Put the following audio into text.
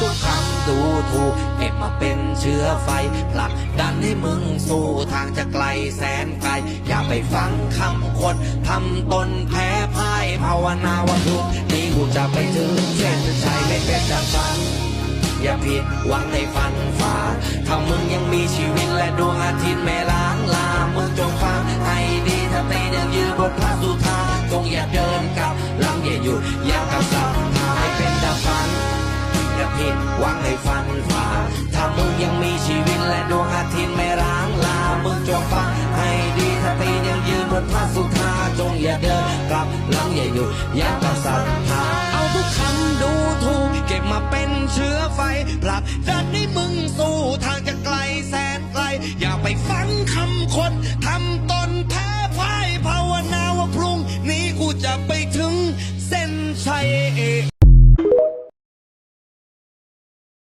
ทุกคำดูถูกเก็บมาเป็นเชื้อไฟผลักดันให้มึงสู่ทางจะไกลแสนไกล อย่าไปฟังคำคนทำตนแพ้พ่ายภาวนาว่าทุกนี้กูจะไปถึงเส้นชัยไม่เป็นดังฝันอย่าผิดหวังในฝันฝ่าถ้ามึงยังมีชีวิตและดวงอาทิตย์ไม่ล้างลามึงจงฟังให้ดีถ้าตียังยืนบนพระสุธาจงอย่าเดินกลับหลังอย่าหยุดอย่ากำลัง ผิดหวังให้ฟันฝ่าถ้ามึงยังมีชีวิตและดวงอาทิตย์ไม่ร้างลา มึงจงฟังให้ดีถ้าตีนยังยืนบนพระสุธาจงอย่าเดินกลับหลังอย่าหยุดยับกับศรัทธาเอาทุกคำดูถูกเก็บมาเป็นเชื้อไฟผลักดันให้มึงสู้ทางจะไกลแสนไกล อย่าไปฟังคำคนทำตนแพ้พ่ายภาวนาว่าพรุ่งนี้กูจะไปถึงเส้นชัย